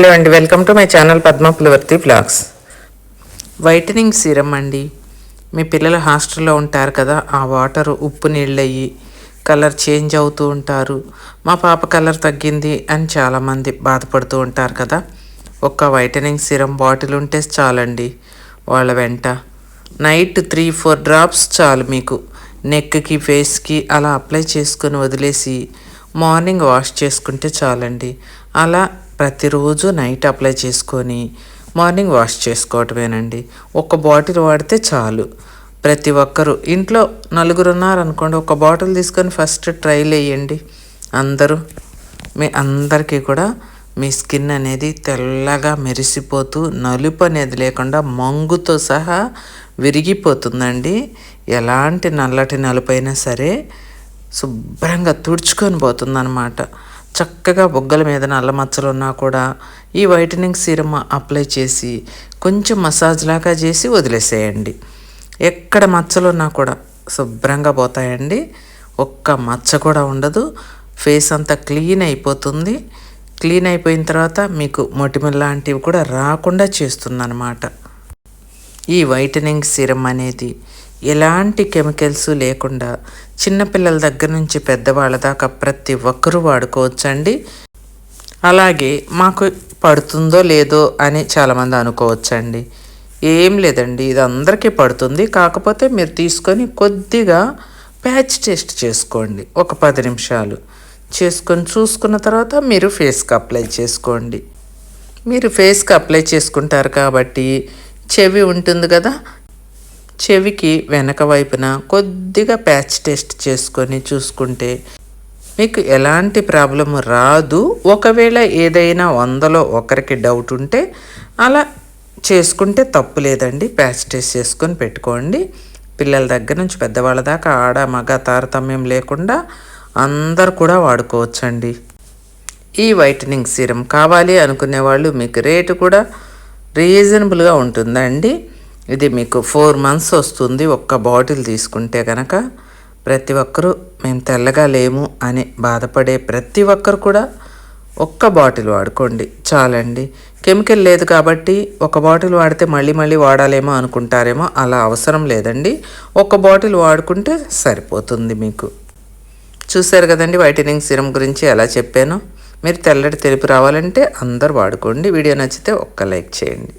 Hello అండి. Welcome to my channel Padma Pulavarthi blogs whitening serum అండి. మీ పిల్లలు హాస్టల్లో ఉంటారు కదా ఆ వాటర్ ఉప్పు నీళ్ళయ్యి కలర్ చేంజ్ అవుతూ ఉంటారు. మా పాప కలర్ తగ్గింది అని చాలామంది బాధపడుతూ ఉంటారు కదా. ఒక్క వైటనింగ్ సీరం బాటిల్ ఉంటే చాలండి వాళ్ళ వెంట. నైట్ త్రీ ఫోర్ డ్రాప్స్ చాలు మీకు. నెక్కి ఫేస్కి అలా అప్లై చేసుకొని వదిలేసి మార్నింగ్ వాష్ చేసుకుంటే చాలండి. అలా ప్రతిరోజు నైట్ అప్లై చేసుకొని మార్నింగ్ వాష్ చేసుకోవటమేనండి. ఒక బాటిల్ వాడితే చాలు. ప్రతి ఒక్కరు ఇంట్లో నలుగురు ఉన్నారనుకోండి ఒక బాటిల్ తీసుకొని ఫస్ట్ ట్రైల్ వేయండి అందరూ మీ అందరికీ కూడా మీ స్కిన్ అనేది తెల్లగా మెరిసిపోతూ నలుపు అనేది లేకుండా మంగుతో సహా విరిగిపోతుందండి. ఎలాంటి నల్లటి నలుపైనా సరే శుభ్రంగా తుడుచుకొని పోతుందన్నమాట. చక్కగా బొగ్గల మీద నల్ల మచ్చలు ఉన్నా కూడా ఈ వైటనింగ్ సీరమ్ అప్లై చేసి కొంచెం మసాజ్ లాగా చేసి వదిలేసేయండి. ఎక్కడ మచ్చలు ఉన్నా కూడా శుభ్రంగా పోతాయండి. ఒక్క మచ్చ కూడా ఉండదు. ఫేస్ అంతా క్లీన్ అయిపోతుంది. క్లీన్ అయిపోయిన తర్వాత మీకు మొటిమల్ లాంటివి కూడా రాకుండా చేస్తుందన్నమాట. ఈ వైటనింగ్ సిరం అనేది ఎలాంటి కెమికల్స్ లేకుండా చిన్నపిల్లల దగ్గర నుంచి పెద్దవాళ్ళ దాకా ప్రతి ఒక్కరూ వాడుకోవచ్చండి. అలాగే మాకు పడుతుందో లేదో అని చాలామంది అనుకోవచ్చండి. ఏం లేదండి ఇది అందరికీ పడుతుంది. కాకపోతే మీరు తీసుకొని కొద్దిగా ప్యాచ్ టెస్ట్ చేసుకోండి ఒక పది నిమిషాలు. చేసుకొని చూసుకున్న తర్వాత మీరు ఫేస్కి అప్లై చేసుకోండి. మీరు ఫేస్కి అప్లై చేసుకుంటారు కాబట్టి చెవి ఉంటుంది కదా చెవికి వెనక వైపున కొద్దిగా ప్యాచ్ టెస్ట్ చేసుకొని చూసుకుంటే మీకు ఎలాంటి ప్రాబ్లము రాదు. ఒకవేళ ఏదైనా వందలో ఒకరికి డౌట్ ఉంటే అలా చేసుకుంటే తప్పు లేదండి. ప్యాచ్ టెస్ట్ చేసుకొని పెట్టుకోండి. పిల్లల దగ్గర నుంచి పెద్దవాళ్ళ దాకా ఆడ మగ తారతమ్యం లేకుండా అందరు కూడా వాడుకోవచ్చండి. ఈ వైటనింగ్ సీరం కావాలి అనుకునే వాళ్ళు మీకు రేటు కూడా రీజనబుల్గా ఉంటుందండి. ఇది మీకు ఫోర్ మంత్స్ వస్తుంది ఒక్క బాటిల్ తీసుకుంటే కనుక ప్రతి ఒక్కరూ మేము తెల్లగా లేము అని బాధపడే ప్రతి ఒక్కరు కూడా ఒక్క బాటిల్ వాడుకోండి. చాలండి. కెమికల్ లేదు కాబట్టి ఒక బాటిల్ వాడితే మళ్ళీ మళ్ళీ వాడాలేమో అనుకుంటారేమో అలా అవసరం లేదండి. ఒక బాటిల్ వాడుకుంటే సరిపోతుంది మీకు. చూశారు కదండి వైటనింగ్ సిరం గురించి ఎలా చెప్పాను? మీరు తెల్లటి తెలుపు రావాలంటే అందరు వాడుకోండి. వీడియో నచ్చితే ఒక్క లైక్ చేయండి.